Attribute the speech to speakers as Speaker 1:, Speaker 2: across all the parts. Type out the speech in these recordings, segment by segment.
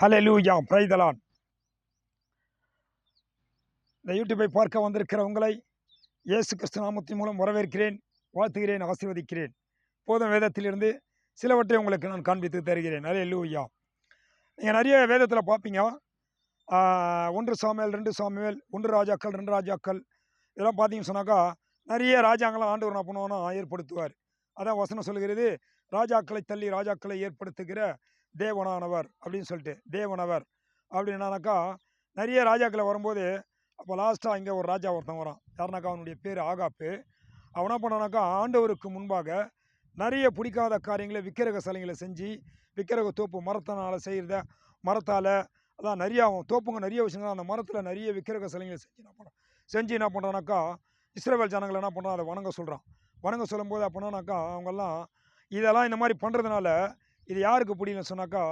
Speaker 1: ஹalleluya பிரைதலான் இந்த யூடியூப்பை பார்க்க வந்திருக்கிற உங்களை இயேசு கிறிஸ்து நாமத்தின் மூலம் வரவேற்கிறேன் வாழ்த்துகிறேன் ஆசீர்வதிக்கிறேன். போதும் வேதத்திலிருந்து சிலவற்றை உங்களுக்கு நான் காண்பித்து தருகிறேன். ஹalleluya நீங்கள் நிறைய வேதத்தில் பார்ப்பீங்க ஒன்று சாமியல் ரெண்டு சாமியல் ஒன்று ராஜாக்கள் ரெண்டு ராஜாக்கள். இதெல்லாம் பார்த்தீங்கன்னு சொன்னாக்கா நிறைய ராஜாங்களாம் ஆண்டவர் என்ன பண்ணுவோன்னா ஏற்படுத்துவார். அதான் வசனம் சொல்கிறது ராஜாக்களை தள்ளி ராஜாக்களை ஏற்படுத்துகிற தேவனானவர் அப்படின்னு சொல்லிட்டு தேவனவர் அப்படின்னாக்கா நிறைய ராஜாக்களை வரும்போது அப்போ லாஸ்ட்டாக இங்கே ஒரு ராஜா ஒருத்தன் வரான். யாருனாக்கா? அவனுடைய பேர் ஆகாப்பு. அவன் என்ன பண்ணானாக்கா ஆண்டவருக்கு முன்பாக நிறைய பிடிக்காத காரியங்களை விக்கிரக சிலைங்களை செஞ்சு விக்கிரக தோப்பு மரத்தினால் செய்கிறத மரத்தால் அதான் நிறைய அவன் தோப்புங்க நிறைய விஷயங்கள் அந்த மரத்தில் நிறைய விக்கிரக சிலைங்களை செஞ்சு என்ன பண்ணுறான் செஞ்சு என்ன பண்ணுறானாக்கா இஸ்ரேல் ஜனங்களை என்ன பண்ணுறான் அதை வணங்க சொல்கிறான் வணங்க சொல்லும்போது அப்படின்னாக்கா அவங்கெல்லாம் இதெல்லாம் இந்த மாதிரி பண்ணுறதுனால இது யாருக்கு பிடிக்கலன்னு சொன்னாக்கா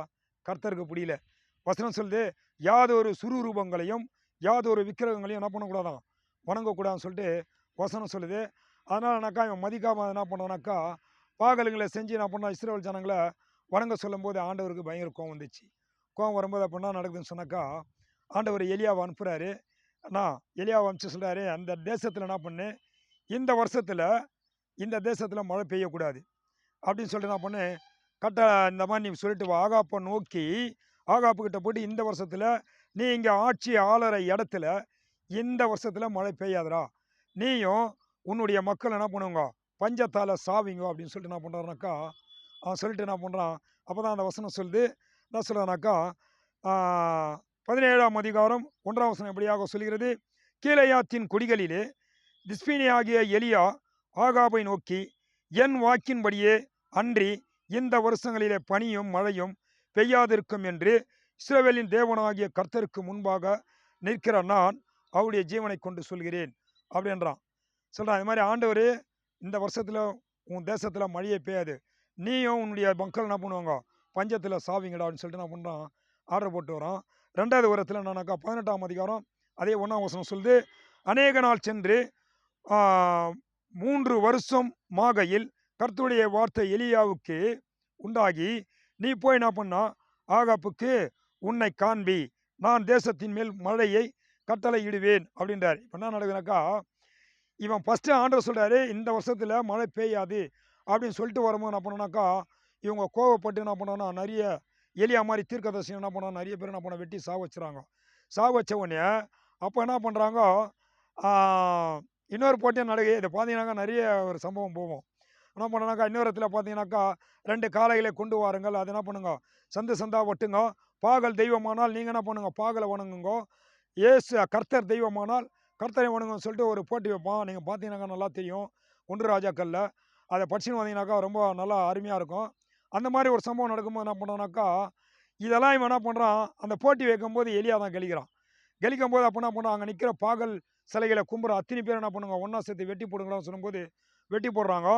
Speaker 1: கர்த்தருக்கு பிடிக்கல வசனம் சொல்லுது யாதொரு சுரூபங்களையும் யாதொரு விக்கிரகங்களையும் என்ன பண்ணக்கூடாதான்? வணங்கக்கூடாதுன்னு சொல்லிட்டு வசனம் சொல்லுது. அதனாலனாக்கா இவன் மதிக்காமல் என்ன பண்ணானாக்கா பாகலுங்களை செஞ்சு என்ன பண்ணால் இஸ்ரேல் ஜனங்களை வணங்க சொல்லும்போது ஆண்டவருக்கு பயங்கர கோவம் வந்துச்சு. கோவம் வரும்போது அப்படின்னா நடக்குதுன்னு சொன்னாக்கா ஆண்டவர் எலியாவை அனுப்புகிறாரு அண்ணா எலியாவை அனுப்பிச்சு சொல்கிறாரு அந்த தேசத்தில் என்ன பண்ணு இந்த வருஷத்தில் இந்த தேசத்தில் மழை பெய்யக்கூடாது. அப்படின்னு சொல்லிட்டு என்ன பண்ணு கட்ட இந்த மாதிரி நீ சொல்லிட்டு ஆகாப்பை நோக்கி ஆகாப்புக்கிட்ட போட்டு இந்த வருஷத்தில் நீ இங்கே ஆட்சி ஆளற இடத்துல இந்த வருஷத்தில் மழை பெய்யாதுடா. நீயும் உன்னுடைய மக்கள் என்ன பண்ணுவாங்க பஞ்சத்தால் சாவிங்க அப்படின்னு சொல்லிட்டு என்ன பண்ணுறாருனாக்கா அவன் சொல்லிட்டு என்ன பண்ணுறான் அப்போ தான் அந்த வசனம் சொல்லுது. என்ன சொல்கிறானாக்கா பதினேழாம் அதிகாரம் ஒன்றாம் வசனம் எப்படியாக சொல்கிறது கீழையாத்தின் குடிகளிலே திஸ்பினி ஆகிய எலியா ஆகாபை நோக்கி என் வாக்கின்படியே அன்றி இந்த வருஷங்களிலே பனியும் மழையும் பெய்யாதிருக்கும் என்று இஸ்ரேவேலின் தேவனாகிய கர்த்தருக்கு முன்பாக நிற்கிற நான் அவருடைய ஜீவனை கொண்டு சொல்கிறேன் அப்படின்றான் சொல்கிறான் இது மாதிரி ஆண்டவர் இந்த வருஷத்தில் உன் தேசத்தில் மழையே பெய்யாது. நீயும் உன்னுடைய மக்கள் என்ன பண்ணுவாங்க? பஞ்சத்தில் சாவிங்கடா அப்படின்னு சொல்லிட்டு என்ன பண்ணுறான் ஆர்டர் போட்டு வரான். ரெண்டாவது உரத்தில் என்னன்னாக்கா பதினெட்டாம் அதிகாரம் அதே ஒன்றாம் வசனம் சொல்லுது அநேக நாள் சென்று மூன்று வருஷம் மாகையில் கர்த்தருடைய வார்த்தை எலியாவுக்கு உண்டாகி நீ போய் என்ன பண்ணா? ஆகாப்புக்கு உன்னை காண்பி. நான் தேசத்தின் மேல் மழையை கட்டளை இடுவேன் அப்படின்றார். இப்போ என்ன நடக்குதுனாக்கா இவன் ஃபஸ்ட்டு ஆண்டர் சொல்கிறாரு இந்த வருஷத்தில் மழை பெய்யாது அப்படின்னு சொல்லிட்டு வரும்போது என்ன பண்ணோன்னாக்கா இவங்க கோவப்பட்டு என்ன பண்ணோன்னா நிறைய எலியா மாதிரி தீர்க்கதர்சி என்ன பண்ணா நிறைய பேர் என்ன பண்ண வெட்டி சாக வச்சுறாங்க. சாக வச்ச உடனே அப்போ என்ன பண்ணுறாங்க இன்னொரு போட்டியும் நடக்குது. இதை பார்த்தீங்கன்னாக்கா நிறைய ஒரு சம்பவம் போவோம் என்ன பண்ணனாக்கா இன்னொரு இடத்துல பார்த்தீங்கன்னாக்கா ரெண்டு காலைகளை கொண்டு வாருங்கள். அது என்ன பண்ணுங்க? சந்து சந்தா ஒட்டுங்க. பாகல் தெய்வமானால் நீங்கள் என்ன பண்ணுங்க? பாகலை வணங்குங்க. ஏசு கர்த்தர் தெய்வமானால் கர்த்தரை வணங்குன்னு சொல்லிட்டு ஒரு போட்டி வைப்பான். நீங்கள் பார்த்தீங்கன்னாக்கா நல்லா தெரியும். ஒன்று ராஜாக்களில். அதை படிச்சுன்னு வந்தீங்கன்னாக்கா ரொம்ப நல்லா அருமையாக இருக்கும். அந்த மாதிரி ஒரு சம்பவம் நடக்கும்போது என்ன பண்ணானாக்கா இதெல்லாம் இவன் என்ன பண்ணுறான் அந்த போட்டி வைக்கும்போது எலியா தான் கழிக்கிறான் கழிக்கும் போது அப்போ என்ன பண்ணுறான் அங்கே நிற்கிற பாகல் சிலைகளை கும்புற அத்தனை பேர் என்ன பண்ணுங்க? ஒன்றா சேர்த்து வெட்டி போடுங்களான்னு சொல்லும்போது வெட்டி போடுறாங்க.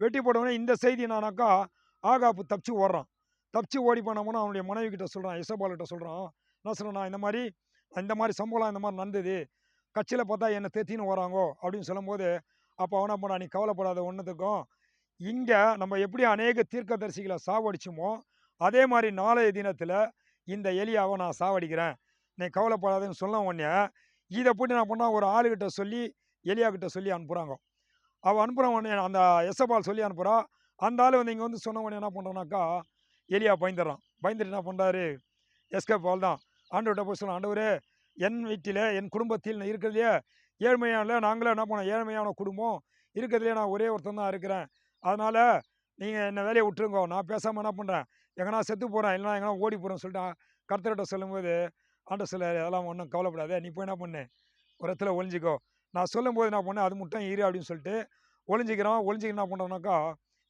Speaker 1: வெட்டி போட்டவொடனே இந்த செய்தி என்னானாக்கா ஆகாப்பு தப்பிச்சு ஓடுறான். தப்பிச்சு ஓடி போனோம்னா அவனுடைய மனைவி கிட்ட சொல்கிறான் இசபால்கிட்ட சொல்கிறான் என்ன சொல்கிறேன் இந்த மாதிரி இந்த மாதிரி சம்பளம் இந்த மாதிரி நடந்தது. கட்சியில் பார்த்தா என்னை தேத்தின்னு வராங்கோ அப்படின்னு சொல்லும்போது அப்போ அவனை பண்ணா நீ கவலைப்படாத ஒன்றுத்துக்கும் இங்கே நம்ம எப்படி அநேக தீர்க்கதரிசிகளை சாவடிச்சோமோ அதே மாதிரி நாளைய தினத்தில் இந்த எலியாவை நான் சாவடிக்கிறேன். நீ கவலைப்படாதுன்னு சொல்ல உடனே இதை போட்டு நான் பண்ணால் ஒரு ஆளுகிட்ட சொல்லி எலியாக்கிட்ட சொல்லி அனுப்புகிறாங்க அவள் அனுப்புகிறவன் அந்த எசபால் சொல்லி அனுப்புகிறா அந்த ஆள் வந்து இங்கே வந்து சொன்னவன் என்ன பண்ணுறானாக்கா எலியா பயந்துடுறான். பயந்துட்டு என்ன பண்ணுறாரு எஸ்கேப் பால் தான். ஆண்டவர்கிட்ட போய் சொல்லலாம் ஆண்டவரே என் வீட்டில் என் குடும்பத்தில் இருக்கிறதுலையே ஏழ்மையான நாங்களே என்ன பண்ணோம்? ஏழ்மையான குடும்பம். இருக்கிறதுலையே நான் ஒரே ஒருத்தன் தான் இருக்கிறேன். அதனால் நீங்கள் என்ன வேலையை விட்டுருங்கோ. நான் பேசாமல் என்ன பண்ணுறேன் எங்கன்னா செத்து போகிறேன் இல்லைனா எங்கன்னா ஓடி போகிறேன்னு சொல்லிட்டு கர்த்தர்கிட்ட சொல்லும்போது ஆண்ட சொல்ல அதெல்லாம் ஒன்றும் கவலைப்படாத. நீ போய் என்ன பண்ணு? ஒரு இடத்துல ஒழிஞ்சிக்கோ நான் சொல்லும்போது என்ன பண்ணேன் அது மட்டும் ஈரு அப்படின்னு சொல்லிட்டு ஒளிஞ்சிக்கிறோம் ஒளிஞ்சிக்க என்ன பண்ணுறோம்னாக்கா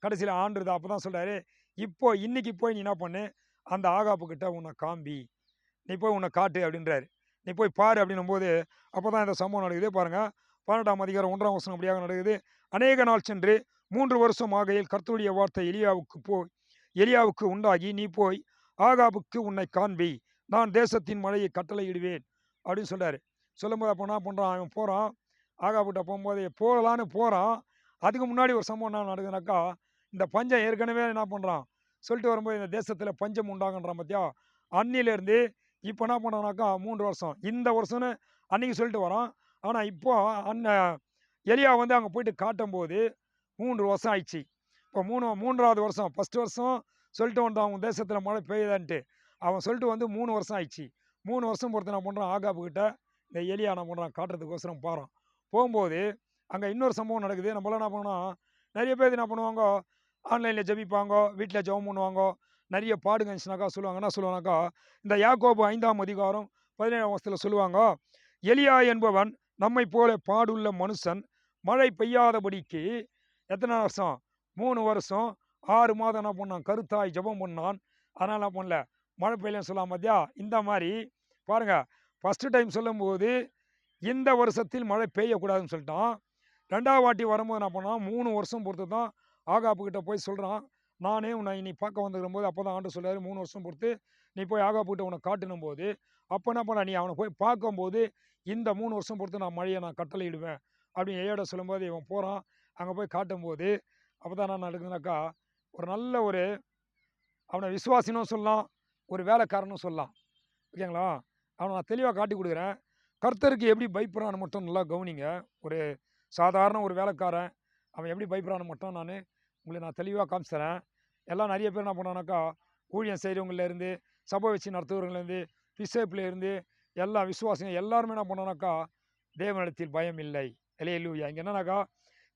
Speaker 1: கடைசியில் ஆண்டுது அப்போ தான் சொல்கிறாரு இப்போ இன்னைக்கு போய் நீ என்ன பண்ணு அந்த ஆகாப்புக்கிட்ட உன்னை காம்பி நீ போய் உன்னை காட்டு அப்படின்றாரு. நீ போய் பாரு அப்படின்னும் போது அப்போ தான் இந்த சம்பவம் நடக்குது. பாருங்கள் பன்னெண்டாம் அதிகாரம் ஒன்றாம் வருஷம் அப்படியாக நடக்குது. அநேக நாள் சென்று மூன்று வருஷம் ஆகையில் கர்த்தருடைய வார்த்தை எலியாவுக்கு போய் எலியாவுக்கு உண்டாகி நீ போய் ஆகாபுக்கு உன்னை காண்பி. நான் தேசத்தின் மழையை கட்டளையிடுவேன். அப்படின்னு சொல்கிறாரு சொல்லும்போது அப்போ என்ன பண்ணுறான் அவன் போகிறான் ஆகாப்பட்ட போகும்போது போகலான்னு போகிறான் அதுக்கு முன்னாடி ஒரு சம்பவம் என்ன நடக்குதுனாக்கா இந்த பஞ்சம் ஏற்கனவே என்ன பண்ணுறான் சொல்லிட்டு வரும்போது இந்த தேசத்தில் பஞ்சம் உண்டாகன்றான் பார்த்தியா அன்னிலேருந்து இப்போ என்ன பண்ணானாக்கா மூன்று வருஷம். இந்த வருஷம்னு அன்னைக்கு சொல்லிட்டு வரோம் ஆனால் இப்போ அண்ணன் எலியா வந்து அங்கே போயிட்டு காட்டும்போது மூன்று வருஷம் ஆயிடுச்சு. இப்போ மூணு மூன்றாவது வருஷம் ஃபஸ்ட்டு வருஷம் சொல்லிட்டு வந்தான் அவன் தேசத்தில் மழை பெய்யுதான்ட்டு. அவன் சொல்லிட்டு வந்து மூணு வருஷம் ஆயிடுச்சு. மூணு வருஷம் பொறுத்து என்ன பண்ணுறான் ஆகாப்புக்கிட்ட இந்த எலியா என்ன பண்ணுறான் காட்டுறதுக்கோசரம் போகிறான் போகும்போது அங்கே இன்னொரு சம்பவம் நடக்குது. நம்மளாம் என்ன பண்ணோம் நிறைய பேர் என்ன பண்ணுவாங்க ஆன்லைனில் ஜெபிப்பாங்க வீட்டில் ஜெபம் பண்ணுவாங்க. நிறைய பாடுங்க இருந்துச்சுனாக்கா சொல்லுவாங்க. என்ன சொல்லுவாங்கனாக்கா இந்த யாக்கோபு ஐந்தாம் அதிகாரம் பதினேழாம் வருஷத்தில் சொல்லுவாங்க எலியா என்பவன் நம்மை போல பாடுள்ள மனுஷன் மழை பெய்யாதபடிக்கு எத்தனை வருஷம்? மூணு வருஷம். ஆறு மாதம் என்ன பண்ணான்? கருத்தாய் ஜெபம் பண்ணான். அதனால் என்ன பண்ணல? மழை பெய்யலன்னு சொல்லலாம் மத்தியா இந்த மாதிரி. பாருங்கள் ஃபஸ்ட்டு டைம் சொல்லும்போது இந்த வருஷத்தில் மழை பெய்யக்கூடாதுன்னு சொல்லிட்டான். ரெண்டாவது வாட்டி வரும்போது என்ன பண்ணான்? மூணு வருஷம் பொறுத்து தான் ஆகாப்பு கிட்ட போய் சொல்கிறான் நானே உன்னை நீ பார்க்க வந்துக்கிற போது அப்போ தான் ஆண்டு சொல்றாரு மூணு வருஷம் பொறுத்து நீ போய் ஆகாப்பு கிட்ட உன்னை காட்டினும் போது அப்போ என்ன பண்ண நீ அவனை போய் பார்க்கும்போது இந்த மூணு வருஷம் பொறுத்து நான் மழையை நான் கட்டளையிடுவேன் அப்படின்னு ஏயோட சொல்லும்போது இவன் போகிறான் அங்கே போய் காட்டும்போது அப்போ தான் என்ன நடக்குதுனாக்கா ஒரு நல்ல ஒரு அவனை விசுவாசினும் சொல்லலாம் ஒரு வேலைக்காரனும் சொல்லலாம். ஓகேங்களா? அவனை நான் தெளிவாக காட்டி கொடுக்குறேன். கர்த்தருக்கு எப்படி பயப்படுறான்னு மட்டும் நல்லா கவனிங்க. ஒரு சாதாரண ஒரு வேலைக்காரன் அவன் எப்படி பயப்படுறான்னு மட்டும் நான் உங்களுக்கு நான் தெளிவாக காமிச்சித்தரேன் எல்லாம் நிறைய பேர் என்ன பண்ணானாக்கா ஊழியம் செய்கிறவங்கலேருந்து சபை வச்சு நடத்துகிறவங்கலேருந்து பிசேப்லேருந்து எல்லா விசுவாசிங்க எல்லாருமே என்ன பண்ணானாக்கா தேவனிடத்தில் பயம் இல்லை. இலையலூயா இங்கே என்னன்னாக்கா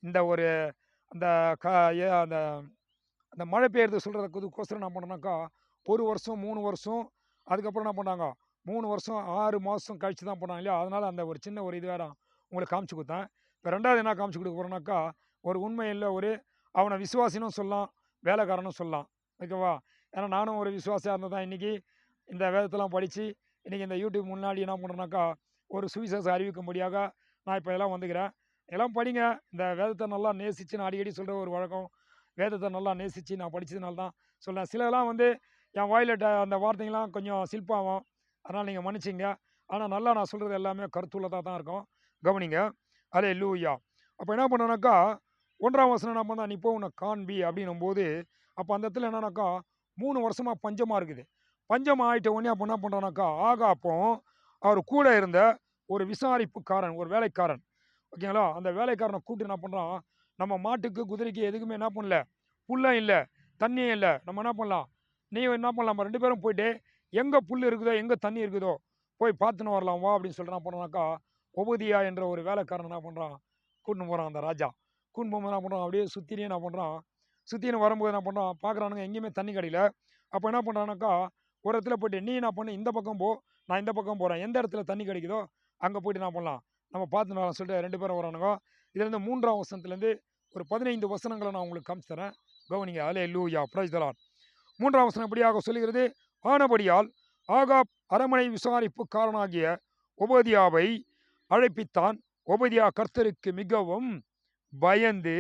Speaker 1: இந்த ஒரு அந்த க ஏ அந்த அந்த மழை பெய்யறது சொல்கிறதுக்கோசரம் என்ன பண்ணோம்னாக்கா ஒரு வருஷம் மூணு வருஷம் அதுக்கப்புறம் என்ன பண்ணாங்க மூணு வருஷம் ஆறு மாதம் கழித்து தான் போனாங்க இல்லையா? அதனால் அந்த ஒரு சின்ன ஒரு இது வேற உங்களுக்கு காமிச்சு கொடுத்தேன். இப்போ ரெண்டாவது என்ன காமிச்சு கொடுக்க போகிறேன்னாக்கா ஒரு உண்மையில் ஒரு அவனை விசுவாசினும் சொல்லலாம் வேலைக்காரனும் சொல்லலாம். ஓகேவா? ஏன்னா நானும் ஒரு விசுவாசியாக இருந்தால் தான் இன்றைக்கி இந்த வேதத்தெல்லாம் படித்து இன்றைக்கி இந்த யூடியூப் முன்னாடி என்ன பண்ணுறேன்னாக்கா ஒரு சுவிசேஷம் அறிவிக்கும்படியாக நான் இப்போ இதெல்லாம் வந்துக்கிறேன். எல்லாம் படிங்க. இந்த வேதத்தை நல்லா நேசித்து நான் அடிக்கடி சொல்கிற ஒரு வழக்கம். வேதத்தை நல்லா நேசித்து நான் படித்ததுனால தான் சொல்கிறேன் சிலலாம் வந்து என் வாயில் அந்த வார்த்தைங்களாம் கொஞ்சம் சில்பாகும். அதனால் நீங்கள் மன்னிச்சிங்க. ஆனால் நல்லா நான் சொல்கிறது எல்லாமே கருத்துள்ளதாக தான் இருக்கும். கவனிங்க. அலே லூயா அப்போ என்ன பண்ணனாக்கா ஒன்றாம் வருஷம் என்ன பண்ணால் நீ போ உன்னை காண்பி அப்படின்னும் போது அப்போ அந்த இடத்துல என்னன்னாக்கா மூணு வருஷமாக பஞ்சமாக இருக்குது. பஞ்சம் ஆகிட்ட உடனே அப்போ என்ன பண்ணுறானாக்கா ஆகாப்போ அவர் கூட இருந்த ஒரு விசாரிப்புக்காரன் ஒரு வேலைக்காரன். ஓகேங்களா அந்த வேலைக்காரனை கூப்பிட்டு என்ன பண்ணுறான் நம்ம மாட்டுக்கு குதிரைக்கு எதுக்குமே என்ன பண்ணல புல்லும் இல்லை தண்ணியும் இல்லை. நம்ம என்ன பண்ணலாம்? நீ என்ன பண்ணலாம்? நம்ம ரெண்டு பேரும் போயிட்டு எங்கே புல் இருக்குதோ எங்கே தண்ணி இருக்குதோ போய் பார்த்துன்னு வரலாம் வா அப்படின்னு சொல்லிட்டு என்ன பண்ணாக்கா ஒபதியா என்ற ஒரு வேலைக்காரன் என்ன பண்ணுறான் கூட்டின்னு போகிறான் அந்த ராஜா. கூட்டின்னு போகும்போது என்ன பண்ணுறான் அப்படியே சுற்றிலையும் என்ன பண்ணுறான் சுற்றின்னு வரும்போது என்ன பண்ணுறான் பார்க்குறானுங்க எங்கேயுமே தண்ணி கிடையில அப்போ என்ன பண்ணுறானாக்கா ஒரு இடத்துல போய்ட்டு நீ என்ன பண்ணு? இந்த பக்கம் போ. நான் இந்த பக்கம் போகிறேன் எந்த இடத்துல தண்ணி கிடைக்குதோ அங்கே போயிட்டு என்ன பண்ணலாம்? நம்ம பார்த்துன்னு வரலாம் சொல்லிட்டு ரெண்டு பேரும் வரானுங்க இதுலேருந்து மூன்றாம் வசனத்துலேருந்து ஒரு பதினைந்து வசனங்களை நான் உங்களுக்கு காமிச்சு தரேன். கவனிங்க. அலே லூயா பிரைஸ் தலான் மூன்றாம் வசனம் எப்படியாக சொல்லுகிறது? ஆனபடியால் ஆகாப் அரமனை விசாரிப்புக்காரனாகிய உபதியாவை அழைப்பித்தான். உபதியா கர்த்தருக்கு மிகவும் பயந்து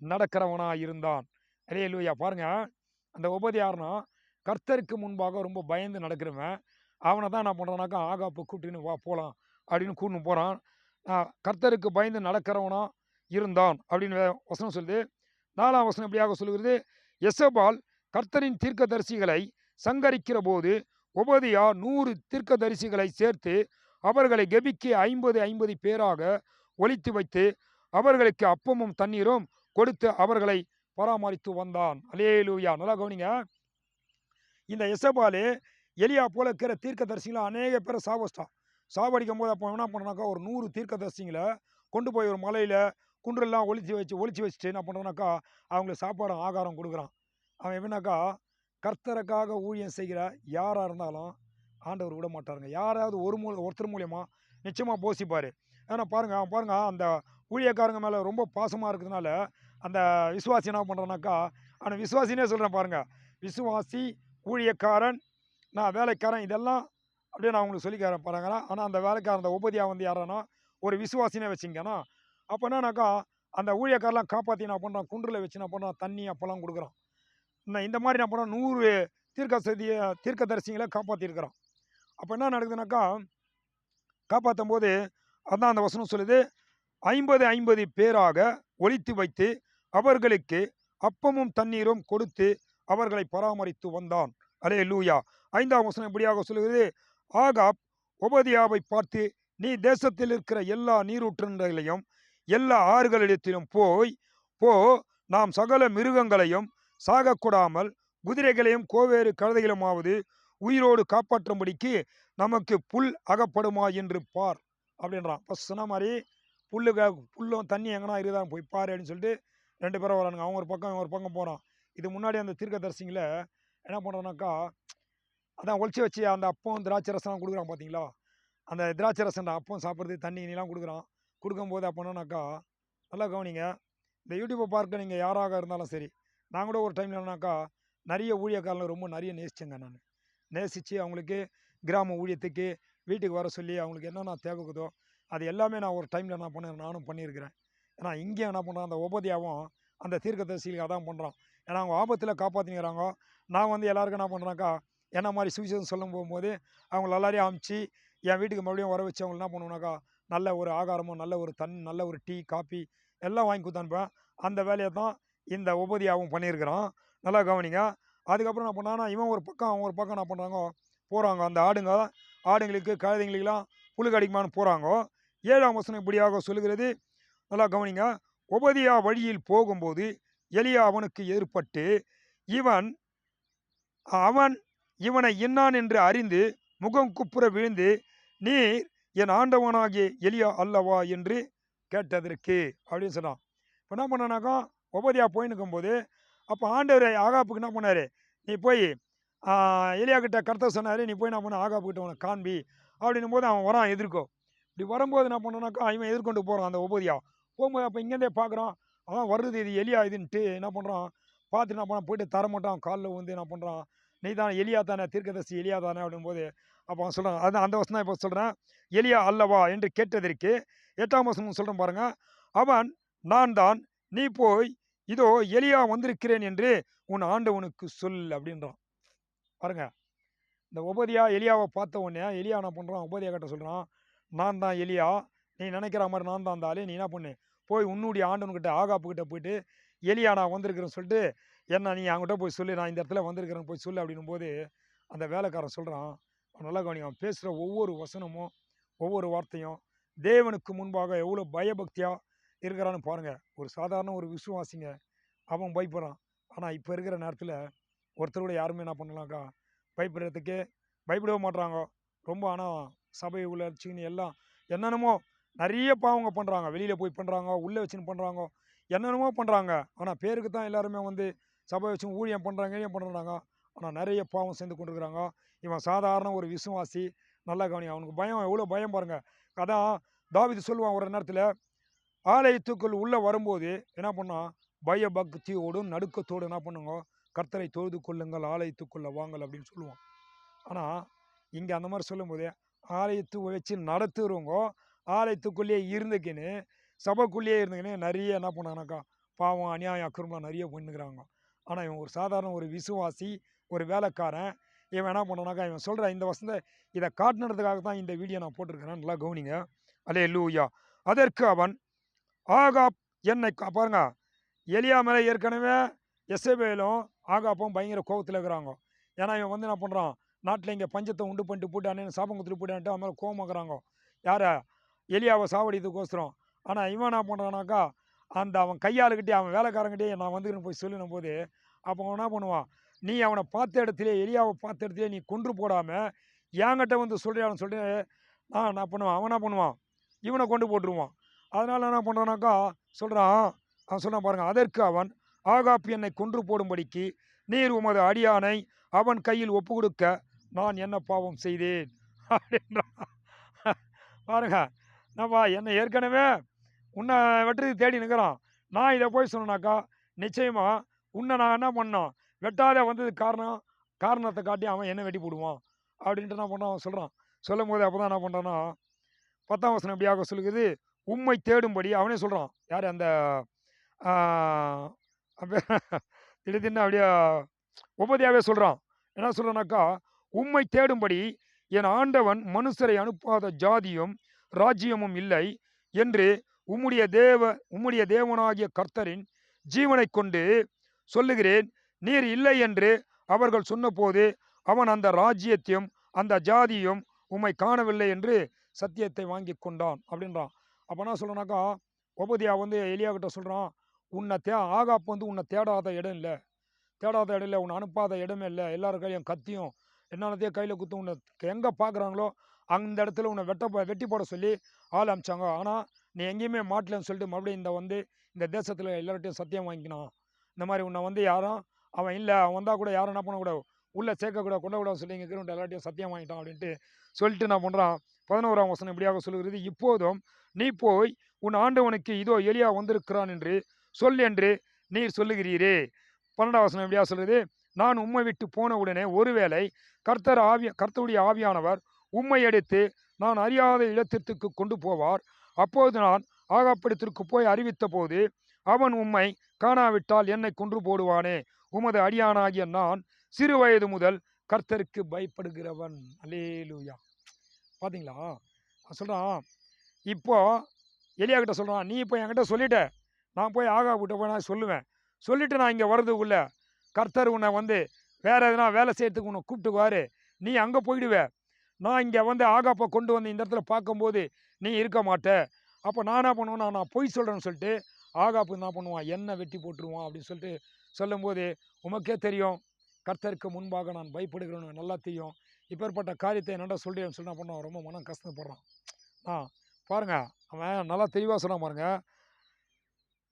Speaker 1: நடக்கிறவனாக இருந்தான் அலே லூயா பாருங்க அந்த உபதியார்னா கர்த்தருக்கு முன்பாக ரொம்ப பயந்து நடக்கிறவன். அவனை தான் என்ன பண்ணுறானாக்கா ஆகாப்பு கூட்டின்னு வா போகலாம் அப்படின்னு கூட்டின்னு போகிறான் கர்த்தருக்கு பயந்து நடக்கிறவனா இருந்தான் அப்படின்னு வசனம் சொல்லுது. நாலாம் வசனம் எப்படியாக சொல்லுகிறது? எசபால் கர்த்தரின் தீர்க்கதரிசிகளை சங்கரிக்கிற போது உபதியா நூறு தீர்க்கதரிசிகளை சேர்த்து அவர்களை கெபிக்கு ஐம்பது ஐம்பது பேராக ஒழித்து வைத்து அவர்களுக்கு அப்பமும் தண்ணீரும் கொடுத்து அவர்களை பராமரித்து வந்தான். அலேலூயா நல்லா கவனிங்க. இந்த எசபாலு எலியா போல இருக்கிற தீர்க்கதரிசிகளை அநேக பேரை சாவச்சிட்டான் சாவடிக்கும் போது அப்போ என்ன பண்ணனாக்கா ஒரு நூறு தீர்க்கதரிசிங்களை கொண்டு போய் ஒரு மலையில் குன்றெல்லாம் ஒளிச்சு வச்சு ஒளிச்சு வச்சுட்டு என்ன பண்ணுறோன்னாக்கா அவங்களுக்கு சாப்பாடு ஆகாரம் கொடுக்குறான். அவன் எப்படின்னாக்கா கர்த்தருக்காக ஊழியம் செய்கிற யாராக இருந்தாலும் ஆண்டவர் விட மாட்டாருங்க. யாராவது ஒரு மூல ஒருத்தர் மூலியமாக நிச்சயமாக போசிப்பார். ஏன்னா பாருங்கள் அவன் பாருங்க அந்த ஊழியக்காரங்க மேலே ரொம்ப பாசமாக இருக்கிறதுனால அந்த விசுவாசி என்ன பண்ணுறானாக்கா அந்த விசுவாசினே சொல்கிறேன் பாருங்கள் விசுவாசி ஊழியக்காரன் நான் வேலைக்காரன் இதெல்லாம் அப்படியே நான் உங்களுக்கு சொல்லிக்கிறேன் பாருங்க. ஆனால் அந்த வேலைக்காரன் அந்த உபதியாக வந்து யாரானா ஒரு விசுவாசினே வச்சிங்கன்னா அப்போ என்னன்னாக்கா அந்த ஊழியக்காரெலாம் காப்பாற்றி என்ன பண்ணுறான் குன்றில் வச்சு என்ன பண்ணுறான் தண்ணி அப்போல்லாம் கொடுக்குறான். இந்த மாதிரி நான் பண்ணுறான் நூறு தீர்க்க சதிய தீர்க்க தரிசிங்களை காப்பாற்றிருக்கிறோம் அப்போ என்ன நடக்குதுனாக்கா காப்பாற்றும் போது அதான் அந்த வசனம் சொல்லுது ஐம்பது ஐம்பது பேராக ஒழித்து வைத்து அவர்களுக்கு அப்பமும் தண்ணீரும் கொடுத்து அவர்களை பராமரித்து வந்தான். அலே லூயா ஐந்தாம் வசனம் இப்படியாக சொல்கிறது ஆகாப் ஒபதியாவை பார்த்து நீ தேசத்தில் இருக்கிற எல்லா நீரூற்றுகளையும் எல்லா ஆறுகளிடத்திலும் போய் போ நாம் சகல மிருகங்களையும் சாகக்கூடாமல் குதிரைகளையும் கோவேறு கழுதைகளுமாவது உயிரோடு காப்பாற்றும்படிக்கு நமக்கு புல் அகப்படுமா என்று பார் அப்படின்றான். ஃபஸ்ட் சொன்ன மாதிரி புல்லு புல்லும் தண்ணி எங்கன்னா இருக்குதான் போய் பாரு அப்படின்னு சொல்லிட்டு ரெண்டு பேரும் வரானுங்க. அவங்க ஒரு பக்கம் ஒரு பக்கம் போகிறான் இது முன்னாடி அந்த தீர்க்கதரிசிங்கள என்ன பண்ணுறோன்னாக்கா அதான் ஒழிச்சு வச்சு அந்த அப்பம் திராட்சை ரசம் கொடுக்குறான் பார்த்தீங்களா அந்த திராட்சை ரசம் அப்பம் சாப்பிட்றது தண்ணி இனிலாம் கொடுக்குறான். கொடுக்கும்போது அப்போனாக்கா நல்லா கவனிங்க இந்த யூடியூப்பை பார்க்க நீங்கள் யாராக இருந்தாலும் சரி நான் கூட ஒரு டைம்ல என்னன்னாக்கா நிறைய ஊழியக்காரங்களை ரொம்ப நிறைய நேசித்தேங்க நான். நேசித்து அவங்களுக்கு கிராம ஊழியத்துக்கு வீட்டுக்கு வர சொல்லி அவங்களுக்கு என்னென்ன தேவைக்குதோ அது எல்லாமே நான் ஒரு டைமில் என்ன பண்ணேன் நானும் பண்ணியிருக்கிறேன். ஏன்னா இங்கே என்ன பண்ணுறான் அந்த உபதியாகவும் அந்த தீர்க்கதரிசிகளுக்கு அதான் பண்ணுறான் ஏன்னா அவங்க ஆபத்தில் காப்பாற்றினுக்கிறாங்க நான் வந்து எல்லாருக்கும் என்ன பண்ணுறேன்க்கா என்ன மாதிரி சுவிசேஷம் சொல்லும் போகும்போது அவங்கள எல்லாரையும் அமுச்சு என் வீட்டுக்கு மறுபடியும் வர வச்சு அவங்களை என்ன பண்ணுவோனாக்கா நல்ல ஒரு ஆகாரமும் நல்ல ஒரு தண்ணி நல்ல ஒரு டீ காப்பி எல்லாம் வாங்கி கொடுத்து அந்த வேலையை தான் இந்த உபதியாகவும் பண்ணியிருக்கிறான் நல்லா கவனிங்க. அதுக்கப்புறம் என்ன பண்ணான்னா இவன் ஒரு பக்கம் அவன் ஒரு பக்கம் என்ன பண்ணுறாங்க போகிறாங்க அந்த ஆடுங்க ஆடுங்களுக்கு கழுதைங்களுக்கெல்லாம் புழு கடிக்குமான்னு போகிறாங்க ஏழாம் வசனம் இப்படியாக சொல்லுகிறது. நல்லா கவனிங்க. உபதியா வழியில் போகும்போது எலியா அவனுக்கு ஏற்பட்டு இவன் அவன் இவனை இன்னான் என்று அறிந்து முகம் குப்புற விழுந்து நீர் என் ஆண்டவனாகிய எலியா அல்லவா? என்று கேட்டதற்கு அப்படின்னு சொன்னான். இப்போ என்ன பண்ணனாக்கா உபதியா போய் நிற்கும்போது அப்போ ஆண்டவர் ஆகாப்புக்கு என்ன பண்ணார்? நீ போய் எலியா கிட்ட கருத்தை சொன்னார் நீ போய் என்ன பண்ண? ஆகாப்புக்கிட்ட உனக்கு காண்பி. அப்படின்னும் போது அவன் வரான் எதிர்க்கோ. இப்படி வரும்போது என்ன பண்ணானாக்கா இவன் எதிர்கொண்டு போகிறான் அந்த உபதியா போகும்போது அப்போ இங்கேருந்தே பார்க்குறான் அவன் வருது இது எலியா இதுன்ட்டு என்ன பண்ணுறான் பார்த்து என்ன பண்ணான்? போயிட்டு தர மாட்டான் காலில் வந்து என்ன பண்ணுறான் நீ தான் எலியா தானே தீர்க்கதசி எலியா தானே அப்படின்போது அப்போ அவன் சொல்கிறான் அதான் அந்த வசனம் இப்போ சொல்கிறேன் எலியா அல்லவா என்று கேட்டதற்கு எட்டாம் வசனம் சொல்கிறேன் பாருங்கள் அவன் நான் தான் நீ போய் இதோ எலியா வந்திருக்கிறேன் என்று உன் ஆண்டவனுக்கு சொல் அப்படின்றான். பாருங்க இந்த உபதியா எலியாவை பார்த்த உடனே எலியா என்ன பண்ணுறான் உபதியா கிட்ட சொல்கிறான் நான் தான் எலியா. நீ நினைக்கிற மாதிரி நான் தான் இருந்தாலே நீ என்ன பண்ணு? போய் உன்னுடைய ஆண்டவன்கிட்ட ஆகாப்புக்கிட்ட போயிட்டு எலியா நான் வந்திருக்கிறேன்னு சொல்லிட்டு என்ன நீ அவங்ககிட்ட போய் சொல்லு. நான் இந்த இடத்துல வந்திருக்கிறேன் போய் சொல்லு அப்படின்னும் போது அந்த வேலைக்காரன் சொல்கிறான் நல்லா கவனிக்கும் பேசுகிற ஒவ்வொரு வசனமும் ஒவ்வொரு வார்த்தையும் தேவனுக்கு முன்பாக எவ்வளோ பயபக்தியாக இருக்கிறான்னு பாருங்கள் ஒரு சாதாரண ஒரு விசுவாசிங்க. அவன் பயப்படுறான். ஆனால் இப்போ இருக்கிற நேரத்தில் ஒருத்தரோட யாருமே என்ன பண்ணலாக்கா? பயப்படுறதுக்கே பயப்படவே மாட்றாங்க. ரொம்ப ஆனால் சபை உள்ள எல்லாம் என்னென்னமோ நிறைய பாவங்க பண்ணுறாங்க வெளியில் போய் பண்ணுறாங்க உள்ளே வச்சுன்னு பண்ணுறாங்க என்னென்னமோ பண்ணுறாங்க ஆனால் பேருக்கு தான் எல்லாருமே வந்து சபை வச்சு ஊழியம் பண்ணுறாங்க ஏன் பண்ணுறாங்க ஆனால் நிறைய பாவம் சேர்ந்து கொண்டிருக்கிறாங்க. இவன் சாதாரண ஒரு விசுவாசி. நல்லா கவனி அவனுக்கு பயம் எவ்வளோ பயம் பாருங்கள் அதான் தாவிது சொல்லுவான் ஒரு நேரத்தில் ஆலயத்துக்குள் உள்ளே வரும்போது என்ன பண்ணான் பய பக்தியோடும் நடுக்கத்தோடு என்ன பண்ணுங்க? கர்த்தரை தொழுது கொள்ளுங்கள் ஆலயத்துக்குள்ளே வாங்கல் அப்படின்னு சொல்லுவோம். ஆனால் இங்கே அந்த மாதிரி சொல்லும்போது ஆலயத்து வச்சு நடத்துகிறவங்க ஆலயத்துக்குள்ளேயே இருந்துக்கின்னு சபைக்குள்ளேயே இருந்துக்கின்னு நிறைய என்ன பண்ணாங்கனாக்கா பாவம் அநியாயம் அக்கிரமெலாம் நிறைய பண்ணுகிறாங்க ஆனால் இவன் ஒரு சாதாரண ஒரு விசுவாசி ஒரு வேலைக்காரன். இவன் என்ன பண்ணானாக்கா இவன் சொல்கிற இந்த வசந்த இதை காட்டினதுக்காக தான் இந்த வீடியோ நான் போட்டிருக்கிறேன். நல்லா கவனிங்க. அலே லூயா அதற்கு அவன் ஆகாப் என்னை பாருங்க. எலியா மேலே ஏற்கனவே எஸ்ஏபிஐலும் ஆகாப்பும் பயங்கர கோபத்தில் இருக்கிறாங்க. ஏன்னா இவன் வந்து என்ன பண்ணுறான் நாட்டில் இங்கே பஞ்சத்தை உண்டு பண்ணிட்டு போட்டானே சாபம் கொடுத்துட்டு போட்டான்ட்டு அவன் மேலே கோவமாக்குறாங்க யாரை? எலியாவை சாவடித்துக்கோசரம் ஆனால் இவன் என்ன பண்ணுறானாக்கா அந்த அவன் கையாளுக்கிட்டே அவன் வேலைக்காரங்கிட்டே நான் வந்துக்கிறேன் போய் சொல்லின போது அப்போ அவன் என்ன பண்ணுவான்? நீ அவனை பார்த்த இடத்துல எலியாவை பார்த்த இடத்துல நீ கொன்று போடாமல் என்கிட்ட வந்து சொல்கிறான்னு சொல்லிட்டு நான் என்ன பண்ணுவான்? அவன் என்ன பண்ணுவான்? இவனை கொண்டு போட்டுருவான். அதனால் என்ன பண்ணுறானாக்கா சொல்கிறான் அவன் சொல்கிறான் பாருங்கள் அதற்கு அவன் ஆகாப்பி என்னை கொன்று போடும்படிக்கு நீர் உமது அடியானை அவன் கையில் ஒப்பு கொடுக்க நான் என்ன பாவம் செய்தேன். அப்படின்றான் பாருங்க என்னப்பா என்னை ஏற்கனவே உன்னை வெட்டுறது தேடி நிற்கிறான். நான் இதை போய் சொன்னாக்கா நிச்சயமாக உன்னை நான் என்ன பண்ணோம் வெட்டாத வந்ததுக்கு காரணம் காரணத்தை காட்டி அவன் என்ன வெட்டி போடுவான் அப்படின்ட்டு என்ன பண்ணான் அவன் சொல்கிறான். சொல்லும் போது அப்போ தான் என்ன பண்ணுறான்னா பத்தாம் வசனம் எப்படியாக சொல்லுகிறது? உண்மை தேடும்படி அவனே சொல்கிறான் யார் அந்த திடீர்னு அப்படியே உபதியாவே சொல்கிறான் என்ன சொல்கிறானாக்கா உம்மை தேடும்படி என் ஆண்டவன் மனுஷரை அனுப்பாத ஜாதியும் ராஜ்யமும் இல்லை என்று உம்முடைய தேவ உம்முடைய தேவனாகிய கர்த்தரின் ஜீவனை கொண்டு சொல்லுகிறேன். நீர் இல்லை என்று அவர்கள் சொன்னபோது அவன் அந்த ராஜ்யத்தையும் அந்த ஜாதியும் உம்மை காணவில்லை என்று சத்தியத்தை வாங்கி கொண்டான் அப்படின்றான். அப்போ என்ன சொல்கிறனாக்கா ஒபதியா வந்து எலியா கிட்ட சொல்கிறான் உன்னை தே ஆகாப் வந்து உன்னை தேடாத இடம் இல்லை. தேடாத இடம் இல்லை உன்னை அனுப்பாத இடமே இல்லை. எல்லாரும் கையும் கத்தியும் என்னென்னத்தையும் கையில் குத்து உன்னை எங்கே பார்க்குறாங்களோ அந்த இடத்துல உன்னை வெட்ட வெட்டி போட சொல்லி ஆள் அமிச்சாங்க. ஆனால் நீ எங்கேயுமே மாட்டலன்னு சொல்லிட்டு மறுபடியும் இந்த வந்து இந்த தேசத்தில் எல்லார்ட்டையும் சத்தியம் வாங்கிக்கணும் இந்த மாதிரி உன்னை வந்து யாரும் அவன் இல்லை அவன் வந்தால் கூட யாரும் என்ன பண்ணக்கூடாது. உள்ளே சேர்க்கக்கூடாது கொண்டக்கூடாது சொல்லி இங்கே இருக்கிற எல்லார்ட்டையும் சத்தியம் வாங்கிட்டான் அப்படின்ட்டு சொல்லிட்டு நான் பண்ணுறான் பதினோராம் வசனம் இப்படியாக சொல்லுகிறது இப்போதும் நீ போய் உன் ஆண்டவனுக்கு இதோ எலியா வந்திருக்கிறான் என்று சொல் என்று நீர் சொல்லுகிறீரே. பன்னெண்டாம் வசனம் எப்படியா சொல்கிறது நான் உம்மை விட்டு போன உடனே ஒருவேளை கர்த்தர் ஆவி கர்த்தருடைய ஆவியானவர் உம்மை எடுத்து நான் அறியாத இடத்திற்கு கொண்டு போவார். அப்போது நான் ஆகாப்பிடத்திற்கு போய் அறிவித்த போது அவன் உம்மை காணாவிட்டால் என்னை கொன்று போடுவானே. உமது அடியானாகிய நான் சிறு வயது முதல் கர்த்தருக்கு பயப்படுகிறவன். அலேலுயா பார்த்தீங்களா நான் சொல்கிறான் இப்போது எலியா கிட்ட நீ இப்போ என்கிட்ட சொல்லிட்ட. நான் போய் ஆகா கிட்ட போய் நான் சொல்லுவேன். சொல்லிவிட்டு நான் இங்கே வர்றதுக்குள்ளே கர்த்தர் உன்னை வந்து வேறு எதனா வேலை செய்யறதுக்கு உன்னை கூப்பிட்டுக்குவார். நீ அங்கே போயிடுவே. நான் இங்கே வந்து ஆகாப்பை கொண்டு வந்து இந்த இடத்துல பார்க்கும்போது நீ இருக்க மாட்ட. அப்போ நான் என்ன பண்ணுவேன் நான் நான் பொய் சொல்கிறேன்னு சொல்லிட்டு ஆகாப்பு என்ன பண்ணுவான்? என்ன வெட்டி போட்டுருவான் அப்படின்னு சொல்லிட்டு சொல்லும்போது உமக்கே தெரியும். கர்த்தருக்கு முன்பாக நான் பயப்படுகிறேன்னு நல்லா தெரியும். இப்பேற்பட்ட காரியத்தை என்னடா சொல்கிறேன்னு சொல்லி நான் பண்ணுவான் ரொம்ப மனம் கஷ்டப்படுறான். ஆ பாருங்க அவன் நல்லா தெளிவாக சொன்னான் பாருங்கள்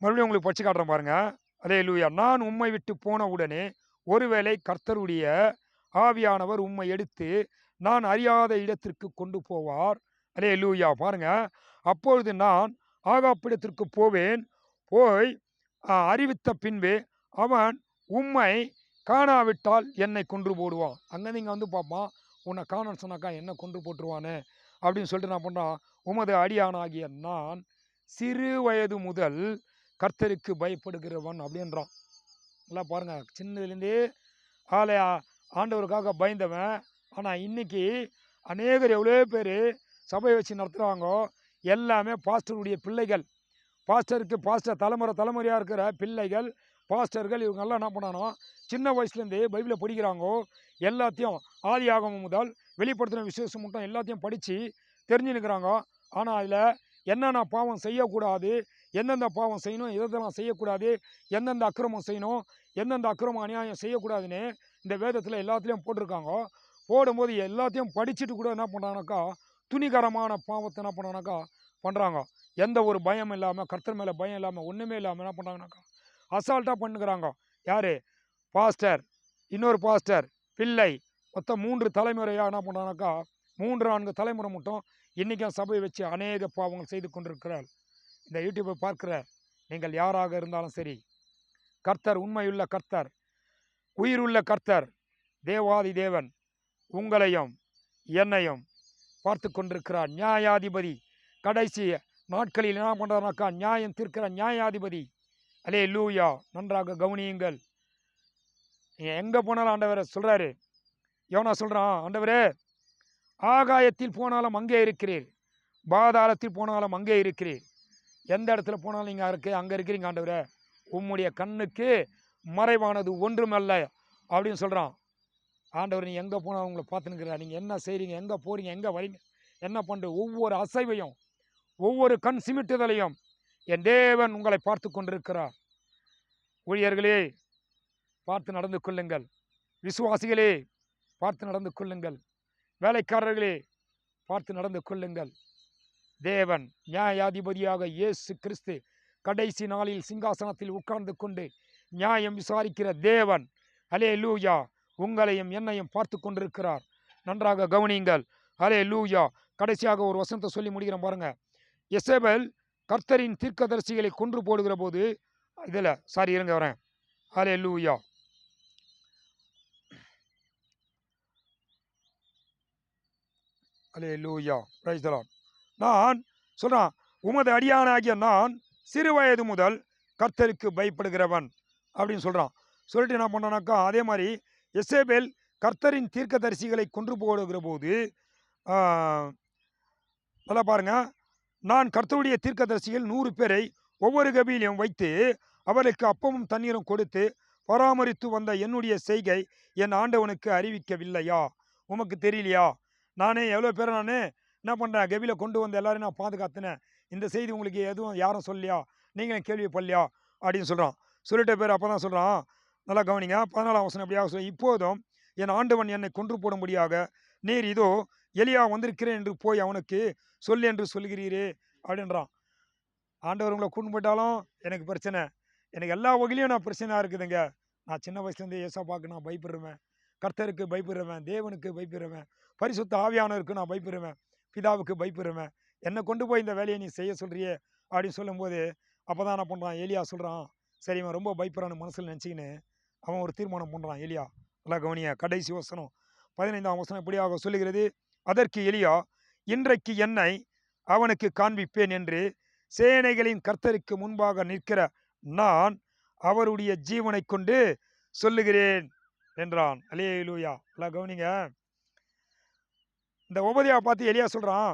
Speaker 1: மறுபடியும் உங்களுக்கு படிச்சு காட்டுறேன் பாருங்கள் அதே லூயா நான் உம்மை விட்டு போன உடனே ஒருவேளை கர்த்தருடைய ஆவியானவர் உம்மை எடுத்து நான் அறியாத இடத்திற்கு கொண்டு போவார். அலே லூயா பாருங்க. அப்பொழுது நான் ஆகாப்பிடத்திற்கு போவேன். போய் அறிவித்த பின்பு அவன் உம்மை காணாவிட்டால் என்னை கொன்று போடுவான். அங்கே நீங்கள் வந்து பார்ப்பான். உன்னை காணன் சொன்னாக்கா என்ன கொன்று போட்டுருவானே? அப்படின்னு சொல்லிட்டு நான் பண்ணுறான் உமது அடியானாகிய நான் சிறு வயது முதல் கர்த்தருக்கு பயப்படுகிறவன் அப்படின்றான். நல்லா பாருங்க சின்னதுலேருந்தே ஆலையா ஆண்டவருக்காக பயந்தவன். ஆனால் இன்றைக்கி அநேகர் எவ்வளோ பேர் சபை வச்சு நடத்துகிறாங்க எல்லாமே பாஸ்டருடைய பிள்ளைகள். பாஸ்டருக்கு பாஸ்டர் தலைமுறை தலைமுறையாக இருக்கிற பிள்ளைகள் பாஸ்டர்கள் இவங்கெல்லாம் என்ன பண்ணானோ சின்ன வயசுலேருந்தே பைபிளை படிக்கிறாங்கோ எல்லாத்தையும் ஆதி ஆகமம் முதல் வெளிப்படுத்தின விசேஷம் மட்டும் எல்லாத்தையும் படித்து தெரிஞ்சுன்னுக்கிறாங்க ஆனால் அதில் என்னென்ன பாவம் செய்யக்கூடாது எந்தெந்த பாவம் செய்யணும் எதெல்லாம் செய்யக்கூடாது எந்தெந்த அக்கிரமம் செய்யணும் எந்தெந்த அக்கிரமம் அநியாயம் செய்யக்கூடாதுன்னு இந்த வேதத்தில் எல்லாத்துலேயும் போட்டிருக்காங்க போடும்போது எல்லாத்தையும் படிச்சுட்டு கூட என்ன பண்ணுறாங்கனாக்கா துணிகரமான பாவத்தை என்ன பண்ணுறாங்கனாக்கா பண்ணுறாங்க எந்த ஒரு பயம் இல்லாமல் கர்த்தர் மேலே பயம் இல்லாமல் ஒன்றுமே இல்லாமல் என்ன பண்ணுறாங்கனாக்கா அசால்ட்டாக பண்ணுகிறாங்க. யார்? பாஸ்டர். இன்னொரு பாஸ்டர். பிள்ளை. மொத்தம் மூன்று தலைமுறையாக என்ன பண்ணானாக்கா மூன்று நான்கு தலைமுறை மட்டும் இன்றைக்கும் சபை வச்சு அநேக பாவங்கள் செய்து கொண்டிருக்கிறார். இந்த யூடியூப்பை பார்க்குற நீங்கள் யாராக இருந்தாலும் சரி கர்த்தர் உண்மையுள்ள கர்த்தர் உயிருள்ள கர்த்தர் தேவாதி தேவன் உங்களையும் என்னையும் பார்த்து கொண்டிருக்கிறார். நியாயாதிபதி. கடைசி நாட்களில் என்ன பண்ணுறாருனாக்கா நியாயம் தீர்க்கிற நியாயாதிபதி. அலே லூயா நன்றாக கவனியுங்கள். நீங்கள் எங்கே போனாலும் ஆண்டவரை சொல்கிறாரு எவனா சொல்கிறான் ஆண்டவரே ஆகாயத்தில் போனாலும் அங்கே இருக்கிறீர். பாதாளத்தில் போனாலும் அங்கே இருக்கிறீர். எந்த இடத்துல போனாலும் நீங்கள் இருக்கு அங்கே இருக்கிறீங்க ஆண்டவரே. உம்முடைய கண்ணுக்கு மறைவானது ஒன்றுமல்ல அப்படின்னு சொல்கிறான் ஆண்டவர் நீ எங்கே போனால் உங்களை பார்த்துனுக்கிறா நீங்கள் என்ன செய்கிறீங்க எங்கே போகிறீங்க எங்கே வரீங்க என்ன பண்ணுற ஒவ்வொரு அசைவையும் ஒவ்வொரு கண் சிமிட்டுதலையும் என் தேவன் உங்களை பார்த்து கொண்டிருக்கிறார். ஊழியர்களே பார்த்து நடந்து கொள்ளுங்கள். விசுவாசிகளே பார்த்து நடந்து கொள்ளுங்கள். வேலைக்காரர்களே பார்த்து நடந்து கொள்ளுங்கள். தேவன் நியாயாதிபதியாக இயேசு கிறிஸ்து கடைசி நாளில் சிங்காசனத்தில் உட்கார்ந்து கொண்டு நியாயம் விசாரிக்கிற தேவன். அலே லூயா உங்களையும் என்னையும் பார்த்து கொண்டிருக்கிறார். நன்றாக கவனியுங்கள். அலே லூயா கடைசியாக ஒரு வசனத்தை சொல்லி முடிக்கிறேன் பாருங்கள் எசபேல் கர்த்தரின் தீர்க்கதரிசிகளை கொன்று போடுகிற போது இதில் சாரி இருங்க வரேன். ஹலே லூயா ஹலே லூயா பிரைஸ் நான் சொல்கிறான் உமது அடியானாகிய நான் சிறு வயது முதல் கர்த்தருக்கு பயப்படுகிறவன் அப்படின்னு சொல்கிறான் சொல்லிட்டு என்ன பண்ணனாக்கா அதே மாதிரி எஸ்ஏபேல் கர்த்தரின் தீர்க்கதரிசிகளை கொன்று போடுகிற போது நல்லா பாருங்கள் நான் கர்த்தருடைய தீர்க்கதரிசியில் நூறு பேரை ஒவ்வொரு கபியிலையும் வைத்து அவருக்கு அப்பமும் தண்ணீரும் கொடுத்து பராமரித்து வந்த என்னுடைய செய்கை என் ஆண்டவனுக்கு அறிவிக்கவில்லையா? உமக்கு தெரியலையா? நானே எவ்வளோ பேர் நான் என்ன பண்ணுறேன் கபியில் கொண்டு வந்த எல்லாரையும் நான் பாதுகாத்தினேன். இந்த செய்தி உங்களுக்கு எதுவும் யாரும் சொல்லியா நீங்களும் கேள்விப்படலையா? அப்படின்னு சொல்கிறான் சொல்லிட்ட பேர் அப்போ தான் சொல்கிறான் நல்லா கவனிங்க. பதினாலாம் வசனம் எப்படியாக சொல்ல இப்போதும் என் ஆண்டவன் என்னை கொன்று போடும்படியாக நீர் இதோ எலியா வந்திருக்கிறேன் என்று போய் அவனுக்கு சொல் என்று சொல்கிறீரே அப்படின்றான். ஆண்டவர் உங்களை கொண்டு போயிட்டாலும் எனக்கு பிரச்சனை. எனக்கு எல்லா வகையிலையும் நான் பிரச்சனையாக இருக்குதுங்க. நான் சின்ன வயசுலேருந்து ஏசாப்பாக்கு நான் பயப்படுவேன். கர்த்தருக்கு பயப்படுறவன் தேவனுக்கு பயப்படுறவன் பரிசுத்த ஆவியானவருக்கு நான் பயப்படுவேன். பிதாவுக்கு பயப்படுறவன் என்னை கொண்டு போய் இந்த வேலையை நீ செய்ய சொல்கிறியே அப்படின்னு சொல்லும்போது அப்போ தான் என்ன பண்ணுறான் ஏலியா சொல்கிறான் சரி இவன் ரொம்ப பயப்படுறான்னு மனசில் நினச்சிக்கின்னு அவன் ஒரு தீர்மானம் பண்ணுறான் எலியா நல்லா கவனிய கடைசி வசனம். பதினைந்தாம் வசனம் இப்படியாக சொல்லுகிறது. அதற்கு எலியா இன்றைக்கு என்னை அவனுக்கு காண்பிப்பேன் என்று சேனைகளின் கர்த்தருக்கு முன்பாக நிற்கிற நான் அவருடைய ஜீவனை கொண்டு சொல்லுகிறேன் என்றான். அலேலூயா நல்லா கவனிங்க. இந்த உபதியாவை பார்த்து எலியா சொல்கிறான்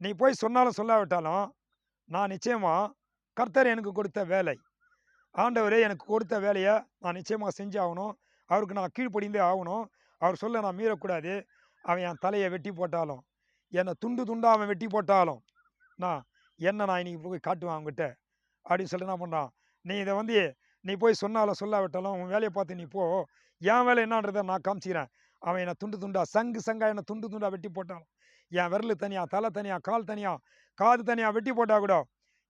Speaker 1: நீ போய் சொன்னாலும் சொல்லாவிட்டாலும் நான் நிச்சயமாக கர்த்தர் எனக்கு கொடுத்த வேலை. ஆண்டவரே எனக்கு கொடுத்த வேலையை நான் நிச்சயமாக செஞ்சு ஆகணும். அவருக்கு நான் கீழ்ப்படிந்தே ஆகணும். அவர் சொல்ல நான் மீறக்கூடாது. அவன் என் தலையை வெட்டி போட்டாலும் என்னை துண்டு துண்டாக அவன் வெட்டி போட்டாலும் நான் என்ன நான் இன்னைக்கு போய் காட்டுவேன் அவங்ககிட்ட அப்படின்னு சொல்லிட்டு என்ன பண்ணுறான் நீ இதை வந்து நீ போய் சொன்னாலும் சொல்லாவிட்டாலும் உன் வேலையை பார்த்து நீ போ. என் வேலை என்னன்றதை நான் காமிச்சிக்கிறேன். அவன் என்னை துண்டு துண்டா சங்கு சங்கா என்னை துண்டு துண்டா வெட்டி போட்டாலும் என் விரல் தனியாக தலை தனியாக கால் தனியாக காது தனியாக வெட்டி போட்டால் கூட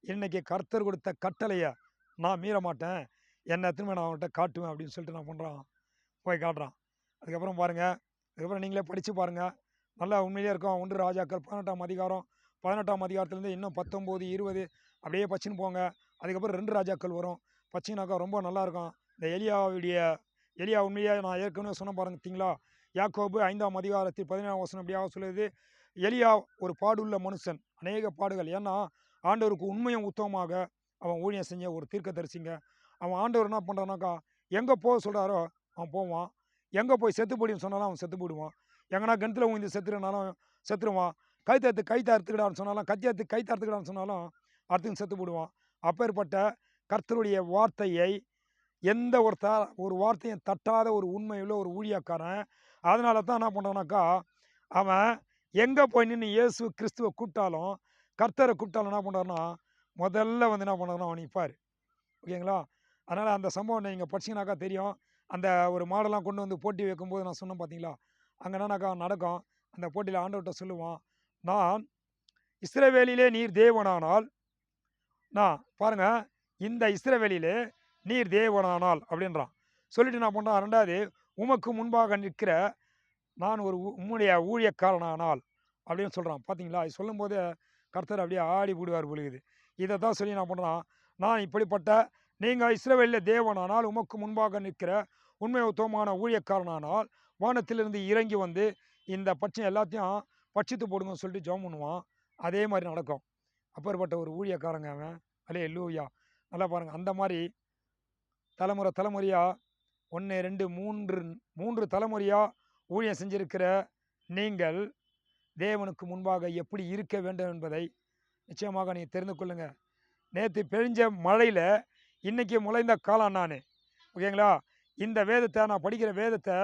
Speaker 1: இன்றைக்கி கர்த்தர் கொடுத்த கட்டளையை நான் மீற மாட்டேன். என்னை திரும்ப நான் அவன்கிட்ட காட்டுவேன் அப்படின்னு சொல்லிட்டு நான் பண்ணுறான் போய் காட்டுறான். அதுக்கப்புறம் பாருங்கள் அதுக்கப்புறம் நீங்களே படித்து பாருங்கள் நல்லா உண்மையிலே இருக்கும். ஒன்று ராஜாக்கள் பதினெட்டாம் அதிகாரம். பதினெட்டாம் அதிகாரத்துலேருந்து இன்னும் பத்தொம்போது இருபது அப்படியே பச்சின்னு போங்க. அதுக்கப்புறம் ரெண்டு ராஜாக்கள் வரும். பச்சினாக்கா ரொம்ப நல்லாயிருக்கும் இந்த எலியாவுடைய எலியா உண்மையாக நான் ஏற்கனவே சொன்ன பாருங்க யாக்கோபு ஐந்தாம் அதிகாரத்தில் பதினேழாம் வசனம் அப்படியாக சொல்லுது. எலியா ஒரு பாடுள்ள மனுஷன். அநேக பாடுகள். ஏன்னா ஆண்டவருக்கு உண்மையும் உத்தமமாக அவன் ஊழியம் செஞ்ச ஒரு தீர்க்க தரிசிங்க அவன் ஆண்டவர் என்ன பண்ணுறானாக்கா எங்கே போக சொல்கிறாரோ அவன் போவான். எங்கே போய் செத்து போடின்னு சொன்னாலும் அவன் செத்து போடுவான் எங்கன்னா கிணத்துல ஊந்து செத்துருனாலும் செத்துருவான். கை தத்து கை சொன்னாலும் கத்தி அறுத்து கை தறுத்துக்கிடான்னு சொன்னாலும் அறுத்துன்னு செத்து போடுவான் அப்பேற்பட்ட கர்த்தருடைய வார்த்தையை எந்த ஒருத்தர் ஒரு வார்த்தையும் தட்டாத ஒரு உண்மையுள்ள ஒரு ஊழியக்காரன் அதனால தான் என்ன பண்ணுறானாக்கா அவன் எங்கே போய் நின்று இயேசு கிறிஸ்துவை கூப்பிட்டாலும் கர்த்தரை கூப்பிட்டாலும் என்ன பண்ணுறாருன்னா முதல்ல வந்து என்ன பண்ணுறாருன்னா அவன் நிற்பார் ஓகேங்களா? அதனால் அந்த சம்பவம் நீங்கள் படிச்சிங்கனாக்கா தெரியும். அந்த ஒரு மாடெல்லாம் கொண்டு வந்து போட்டி வைக்கும்போது நான் சொன்னேன் பார்த்தீங்களா அங்கே என்னன்னாக்கா நடக்கும்? அந்த போட்டியில் ஆண்டவர்கிட்ட சொல்லுவான் நான் இஸ்ரவேலிலே நீர் தேவனானால் நான் பாருங்க இந்த இஸ்ரவேலிலே நீர் தேவனானால் அப்படின்றான். சொல்லிட்டு நான் பண்ணுறான் ரெண்டாவது உமக்கு முன்பாக நிற்கிற நான் ஒரு உம்முடைய ஊழியக்காரனானால் அப்படின்னு சொல்கிறான் பார்த்தீங்களா இது சொல்லும்போது கர்த்தர் அப்படியே ஆடி விடுவார் பொழுகுது இதை தான் சொல்லி நான் பண்ணுறான் நான் இப்படிப்பட்ட நீங்கள் இஸ்ரவேலில் தேவனானால் உமக்கு முன்பாக நிற்கிற உண்மை உத்தமமான ஊழியக்காரனானால் வானத்திலிருந்து இறங்கி வந்து இந்த பட்சம் எல்லாத்தையும் பட்சித்து போடுங்கன்னு சொல்லிட்டு ஜோம் பண்ணுவான். அதே மாதிரி நடக்கும். அப்பேற்பட்ட ஒரு ஊழியக்காரங்க அவன். அலே லூயா நல்லா பாருங்கள் அந்த மாதிரி தலைமுறை தலைமுறையாக ஒன்று ரெண்டு மூன்று மூன்று தலைமுறையாக ஊழியம் செஞ்சிருக்கிற நீங்கள் தேவனுக்கு முன்பாக எப்படி இருக்க வேண்டும் என்பதை நிச்சயமாக நீங்கள் தெரிந்து கொள்ளுங்கள் நேற்று பெழிஞ்ச மழையில் இன்றைக்கி முளைந்த காலம் நான். ஓகேங்களா? இந்த வேதத்தை நான் படிக்கிற வேதத்தை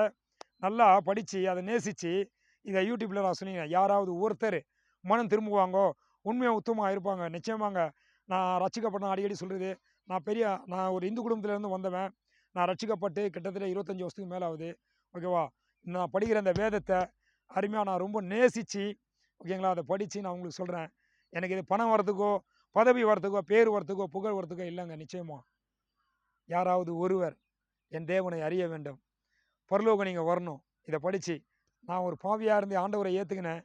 Speaker 1: நல்லா படித்து அதை நேசித்து இதை யூடியூப்பில் நான் சொன்னீங்க. யாராவது ஒருத்தர் மனம் திரும்புவாங்கோ உண்மையாக உத்தமமாக இருப்பாங்க. நிச்சயமாங்க நான் ரட்சிக்கப்பட்ட அடிக்கடி சொல்கிறது நான் பெரிய நான் ஒரு இந்து குடும்பத்திலேருந்து வந்தவன். நான் ரட்சிக்கப்பட்டு கிட்டத்தட்ட இருபத்தஞ்சி வருஷத்துக்கு மேலே ஆகுது ஓகேவா நான் படிக்கிற அந்த வேதத்தை அருமையாக நான் ரொம்ப நேசித்து ஓகேங்களா அதை படித்து நான் உங்களுக்கு சொல்கிறேன் எனக்கு இது பணம் வரதுக்கோ பதவி வரத்துக்கோ பேர் வரத்துக்கோ புகழ் வரத்துக்கோ இல்லைங்க நிச்சயமாக யாராவது ஒருவர் என் தேவனை அறிய வேண்டும். பரலோகம் நீங்கள் வரணும். இதை படித்து நான் ஒரு பாவியாக இருந்து ஆண்டவரை ஏற்றுக்கினேன்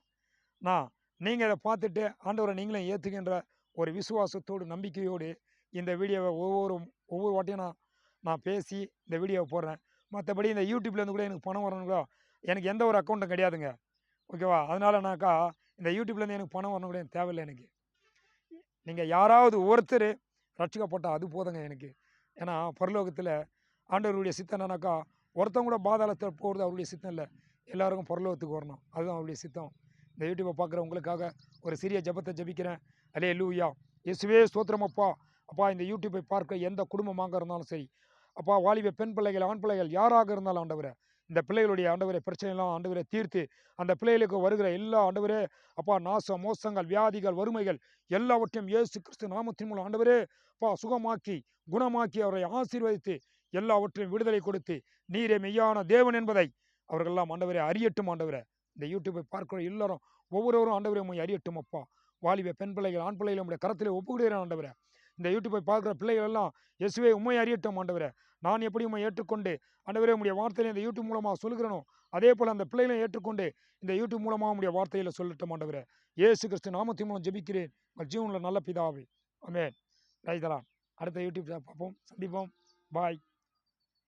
Speaker 1: நான் நீங்கள் இதை பார்த்துட்டு ஆண்டவரை நீங்களும் ஏற்றுக்கின்ற ஒரு விசுவாசத்தோடு நம்பிக்கையோடு இந்த வீடியோவை ஒவ்வொரு ஒவ்வொரு வாட்டியும் நான் நான் பேசி இந்த வீடியோவை போடுறேன். மற்றபடி இந்த யூடியூப்லேருந்து கூட எனக்கு பணம் வரணுங்களோ எனக்கு எந்த ஒரு அக்கௌண்ட்டும் கிடையாதுங்க. ஓகேவா அதனாலனாக்கா இந்த யூடியூப்லேருந்து எனக்கு பணம் வரணும் கூட எனக்கு தேவையில்லை எனக்கு. நீங்கள் யாராவது ஒருத்தர் ரட்சிக்கப்பட்டால் அது போதுங்க எனக்கு. ஏன்னா பரலோகத்தில் ஆண்டவருடைய சித்தனாக்கா ஒருத்தவங்க கூட பாதாளத்தில் போகிறது அவருடைய சித்தம் இல்லை. எல்லாருக்கும் பரலோகத்துக்கு வரணும். அதுதான் அவருடைய சித்தம். இந்த யூடியூப்பை பார்க்குற உங்களுக்காக ஒரு சிறிய ஜெபத்தை ஜபிக்கிறேன். அலே லூயா இயேசுவே ஸ்தோத்திரம் அப்பா. அப்பா இந்த யூடியூப்பை பார்க்க எந்த குடும்பமாக இருந்தாலும் சரி. அப்பா வாலிப பெண் பிள்ளைகள் ஆண் பிள்ளைகள் யாராக இருந்தாலும் ஆண்டவரே இந்த பிள்ளைகளுடைய ஆண்டவரே பிரச்சனைலாம் ஆண்டவரே தீர்த்து அந்த பிள்ளைகளுக்கு வருகிற எல்லா ஆண்டவரே அப்பா நாசம் மோசங்கள் வியாதிகள் வறுமைகள் எல்லாவற்றையும் இயேசு கிறிஸ்து நாமத்தின் மூலம் ஆண்டவரே அப்பா சுகமாக்கி குணமாக்கி அவரை ஆசீர்வதித்து எல்லாவற்றையும் விடுதலை கொடுத்து நீரே மெய்யான தேவன் என்பதை அவர்கள்லாம் ஆண்டவரை அறியட்டும் ஆண்டவரை. இந்த யூடியூப்பை பார்க்கிற எல்லாரும் ஒவ்வொருவரும் ஆண்டவரை உண்மை அறியட்டும் அப்பா. வாலிப பெண் பிள்ளைகள் ஆண் பிள்ளைகள் நம்முடைய கரத்திலே ஒப்புக்கிறேன் ஆண்டவரை. இந்த யூடியூப்பை பார்க்குற பிள்ளைகள் எல்லாம் எசுவே உண்மை அறியட்டும் ஆண்டவரை. நான் எப்படி உண்மை ஏற்றுக்கொண்டு ஆண்டவரே உடைய வார்த்தையில இந்த யூடியூப் மூலமாக சொல்கிறனோ அதே போல் அந்த பிள்ளைகளையும் ஏற்றுக்கொண்டு இந்த யூடியூப் மூலமாக உடைய வார்த்தையில் சொல்லட்டும் ஆண்டவரை. ஏசு கிறிஸ்து நாமத்தின் மூலம் ஜெபிக்கிறேன். உங்கள் ஜீவனில் நல்ல பிதாவே. ஆமென். ரைதலான் அடுத்த யூடியூப் பார்ப்போம் சந்திப்போம். பாய்